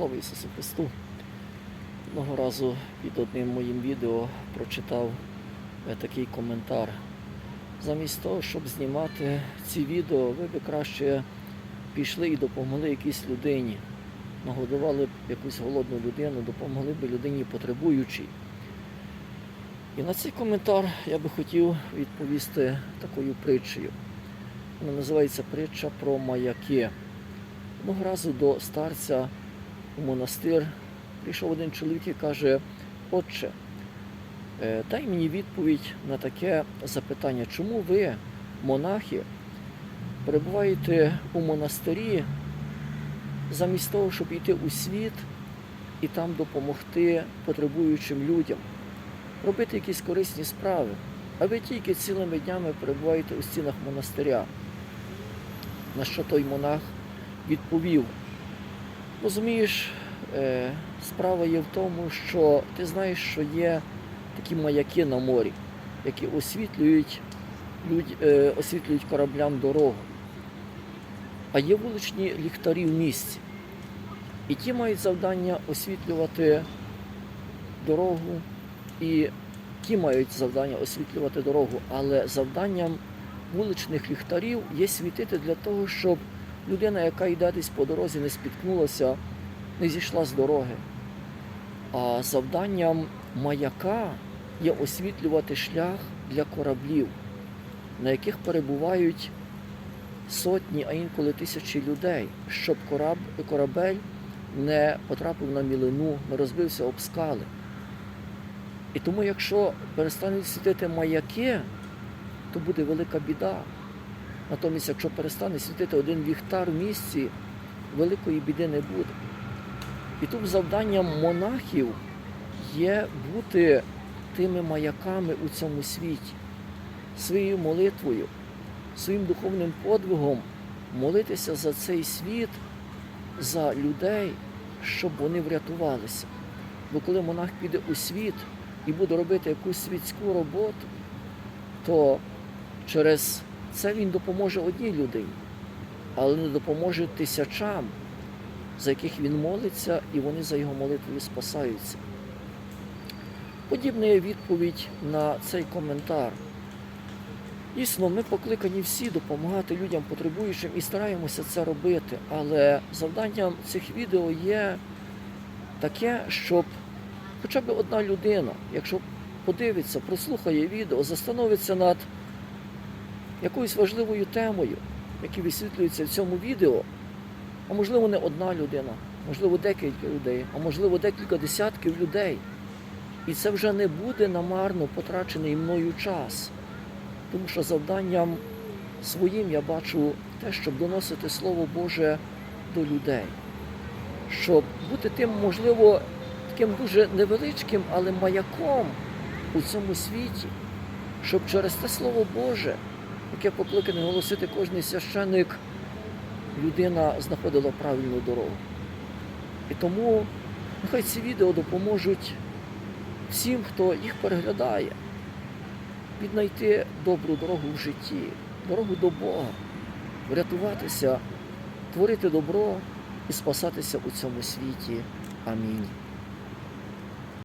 Слава Ісусу Христу! Одного разу під одним моїм відео прочитав е, такий коментар. Замість того, щоб знімати ці відео, ви би краще пішли і допомогли якійсь людині. Нагодували б якусь голодну людину, допомогли б людині потребуючій. І на цей коментар я би хотів відповісти такою притчею. Вона називається притча про маяки. Одного разу до старця у монастир. Прийшов один чоловік і каже: Отче, е, дай мені відповідь на таке запитання, чому ви, монахи, перебуваєте у монастирі замість того, щоб йти у світ і там допомогти потребуючим людям, робити якісь корисні справи, а ви тільки цілими днями перебуваєте у стінах монастиря. На що той монах відповів: розумієш, е, справа є в тому, що ти знаєш, що є такі маяки на морі, які освітлюють, е, освітлюють кораблям дорогу. А є вуличні ліхтарі в місті. І ті мають завдання освітлювати дорогу, і ті мають завдання освітлювати дорогу, але завданням вуличних ліхтарів є світити для того, щоб людина, яка йде десь по дорозі, не спіткнулася, не зійшла з дороги. А завданням маяка є освітлювати шлях для кораблів, на яких перебувають сотні, а інколи тисячі людей, щоб кораб, корабель не потрапив на мілину, не розбився об скали. І тому, якщо перестануть світити маяки, то буде велика біда. Натомість, якщо перестане світити один ліхтар в місці, великої біди не буде. І тут завданням монахів є бути тими маяками у цьому світі, своєю молитвою, своїм духовним подвигом молитися за цей світ, за людей, щоб вони врятувалися. Бо коли монах піде у світ і буде робити якусь світську роботу, то через це він допоможе одній людині, але не допоможе тисячам, за яких він молиться, і вони за його молитвою спасаються. Подібна є відповідь на цей коментар. Дійсно, ми покликані всі допомагати людям потребуючим і стараємося це робити, але завданням цих відео є таке, щоб хоча б одна людина, якщо подивиться, прослухає відео, застановиться над якоюсь важливою темою, які висвітлюються в цьому відео, а можливо не одна людина, можливо декілька людей, а можливо декілька десятків людей. І це вже не буде намарно потрачений мною час. Тому що завданням своїм я бачу те, щоб доносити Слово Боже до людей, щоб бути тим, можливо, таким дуже невеличким, але маяком у цьому світі, щоб через те Слово Боже, яке покликане голосити кожний священник, людина знаходила правильну дорогу. І тому нехай ці відео допоможуть всім, хто їх переглядає, віднайти добру дорогу в житті, дорогу до Бога, врятуватися, творити добро і спасатися у цьому світі. Амінь.